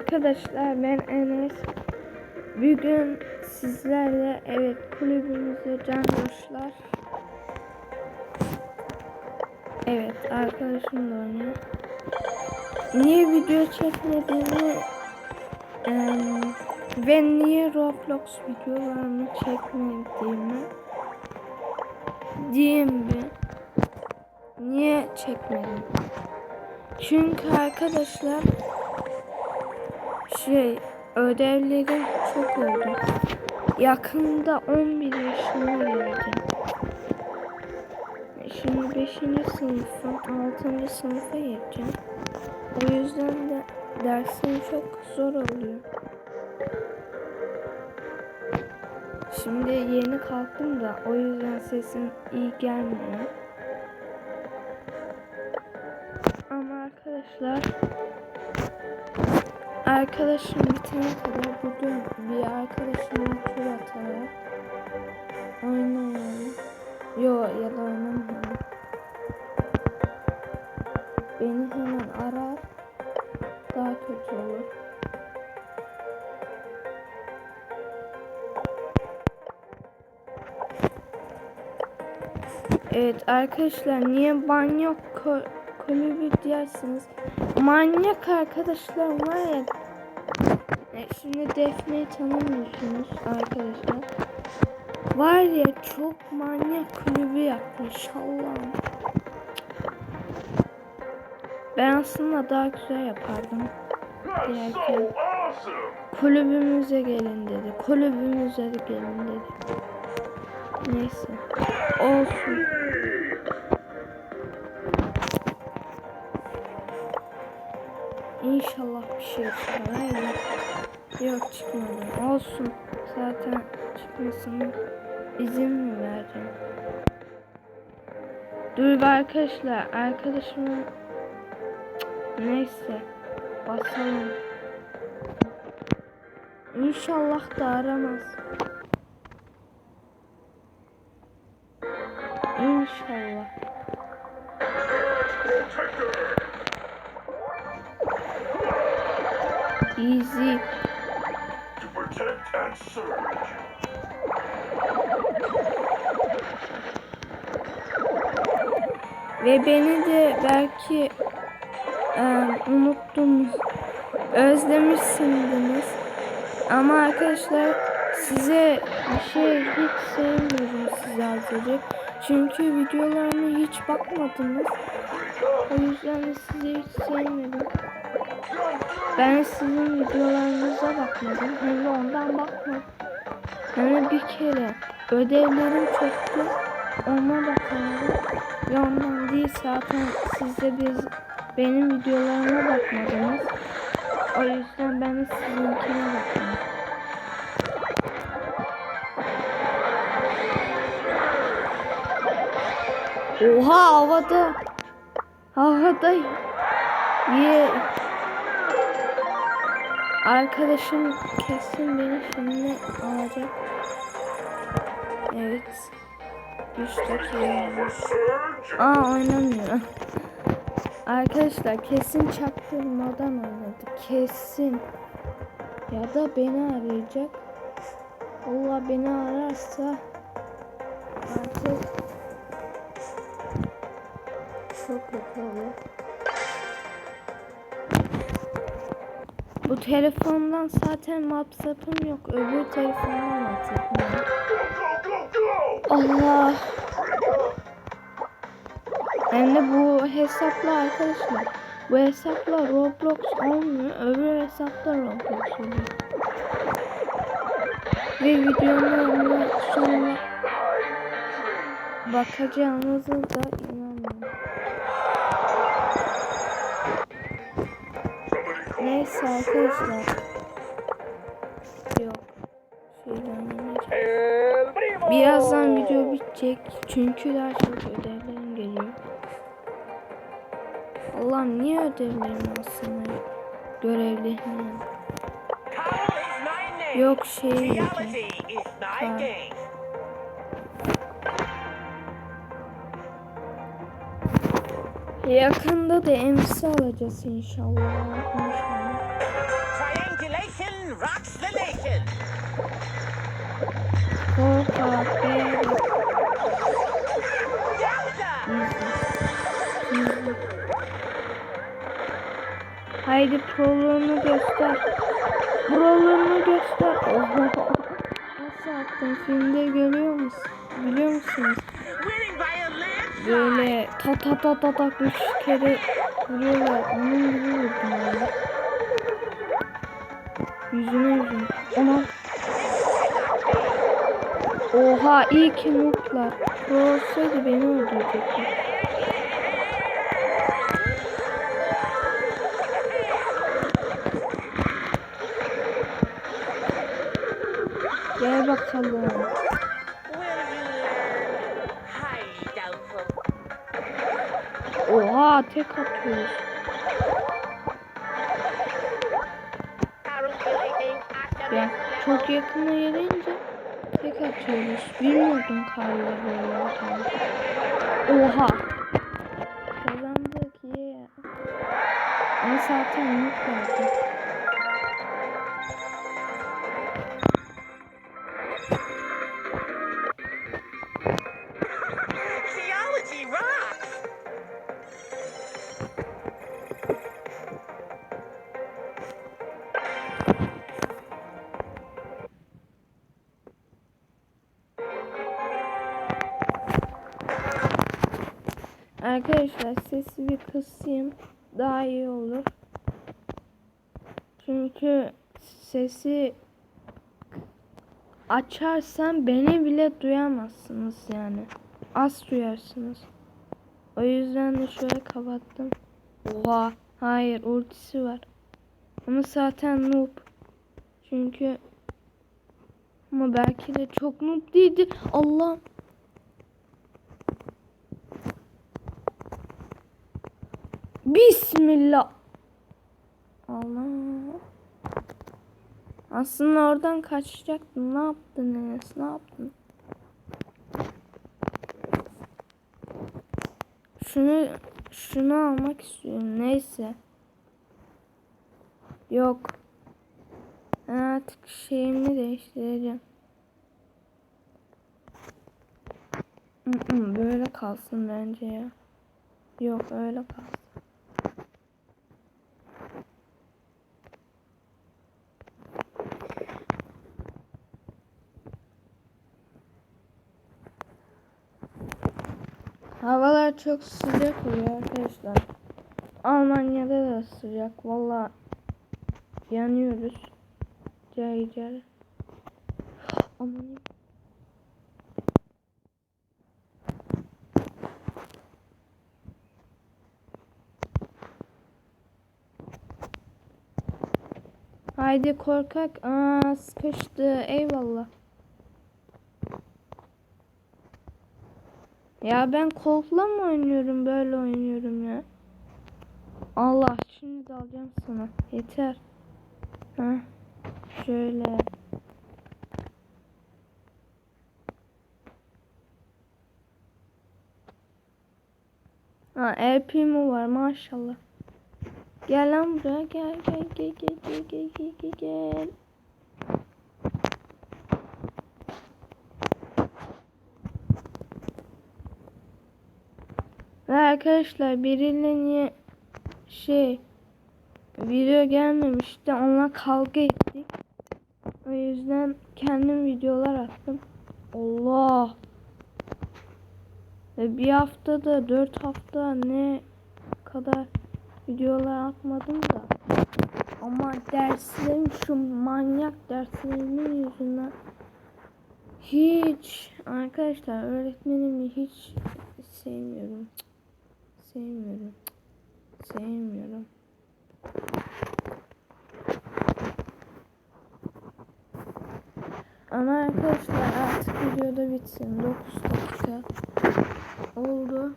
Arkadaşlar ben Enes. Bugün sizlerle evet kulübümüzde can. Evet arkadaşım da oynuyor. Niye video çekmediğimi em, ve niye Roblox videolarımı çekmediğimi diyeyim bir. Niye çekmedim? Çünkü arkadaşlar şey ödevlerim çok oldu. Yakında 11 yaşına geleceğim. Şimdi 5. sınıfım, 6. sınıfa geçeceğim. O yüzden de dersim çok zor oluyor. Şimdi yeni kalktım da o yüzden sesim iyi gelmiyor. Ama arkadaşlar Arkadaşım bitene kadar bugün bir arkadaşımla tur atarak oynayalım. Yo ya da oynamayalım. Beni hemen arar. Daha kötü olur. Evet arkadaşlar niye banyo ko kulübü dersiniz? Manyak arkadaşlar var ya. E, Şimdi Defne'yi tanımıyorsunuz arkadaşlar. Var ya çok manyak kulübü yapmış Allah'ım. Ben aslında daha güzel yapardım. Diğerken kulübümüze gelin dedi. Kulübümüze de gelin dedi. Neyse. Olsun. İnşallah bir şey çıkar. Hayır. Yok çıkmadı. Olsun. Zaten çıkmasını izin mi vereceğim? Dur be arkadaşlar. Arkadaşımı Cık, neyse. Basalım. İnşallah da aramaz. İnşallah. Easy. Ve beni de belki e, unuttunuz, özlemişsiniz. Ama arkadaşlar size bir şey hiç sevmiyorum size azıcık. Çünkü videolarıma hiç bakmadınız. O yüzden de sizi hiç sevmedim. Ben sizin videolarınıza bakmadım. Hem de ondan bakmadım. De bir kere ödevlerim çoktu. Ona bakamadım. Ve ondan değil zaten siz de biz benim videolarıma bakmadınız. O yüzden ben de sizinkine bakıyorum. Oha havada. Havada. Ye. Arkadaşım kesin beni şimdi alacak. Evet. 3 dakika. Aa oynamıyor. Arkadaşlar kesin çaktırmadan oynadı. Kesin. Ya da beni arayacak. Allah beni ararsa artık çok kötü olur. Bu telefondan zaten WhatsApp'ım yok. Öbür telefondan WhatsApp'ım go! Allah. Hem de bu hesapla arkadaşlar. Bu hesapla Roblox olmuyor. Öbür hesapta Roblox oluyor. Ve videolarına sonra bakacağınızı da inanmıyorum. Neyse arkadaşlar. Yok. Oynayacağım. Birazdan video bitecek. Çünkü daha çok ödevlerim geliyor. Allah'ım niye ödevlerim aslında görevlerim? Yok şey game. Yakında da emsi alacağız inşallah. İnşallah rocks the nation. Haydi proluğunu göster. Proluğunu göster. Oha. Nasıl attın? Filmde görüyor musun? Biliyor musunuz? Böyle ta ta ta ta ta üç kere vuruyorlar. Onun gibi vurdum yani. Yüzüne yüzüne. Ona. Oha iyi ki. Pro olsaydı beni öldürecekti. Gel bakalım. Oha tek atıyoruz. Ya çok yakına gelince tek atıyoruz. Bilmiyordum karla böyle olduğunu. Oha. Kazandık ye. Ama zaten yok. Arkadaşlar sesi bir kısayım. Daha iyi olur. Çünkü sesi açarsam beni bile duyamazsınız yani. Az duyarsınız. O yüzden de şöyle kapattım. Oha. Hayır ultisi var. Ama zaten noob. Çünkü ama belki de çok noob değildi. Allah. Bismillah. Allah. Aslında oradan kaçacaktım. Ne yaptın Enes? Ne yaptın? Şunu şunu almak istiyorum. Neyse. Yok. Ben artık şeyimi değiştireceğim. Böyle kalsın bence ya. Yok öyle kalsın. Çok sıcak oluyor arkadaşlar. Almanya'da da sıcak. Valla yanıyoruz. Cay cay. Haydi korkak. Aa sıkıştı. Eyvallah. Ya ben koltukla mı oynuyorum böyle oynuyorum ya. Allah şimdi de alacağım sana. Yeter. Ha. Şöyle. Ha Primo var maşallah. Gel lan buraya gel gel gel gel gel gel gel gel Ve arkadaşlar biriyle niye şey video gelmemişti onunla kavga ettik. O yüzden kendim videolar attım. Allah. Ve bir haftada dört hafta ne kadar videolar atmadım da. Ama derslerim şu manyak derslerimin yüzünden hiç arkadaşlar öğretmenimi hiç sevmiyorum. Sevmiyorum. Sevmiyorum. Ama arkadaşlar artık videoda bitsin. 9 dakika oldu.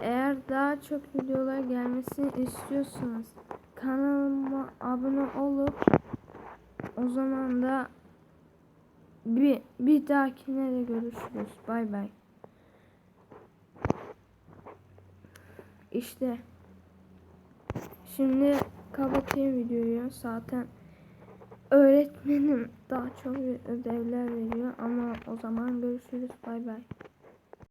Eğer daha çok videolar gelmesini istiyorsanız kanalıma abone olup o zaman da bir, bir dahakine de görüşürüz. Bay bay. İşte şimdi kapatayım videoyu. Zaten öğretmenim daha çok ödevler veriyor ama o zaman görüşürüz. Bay bay.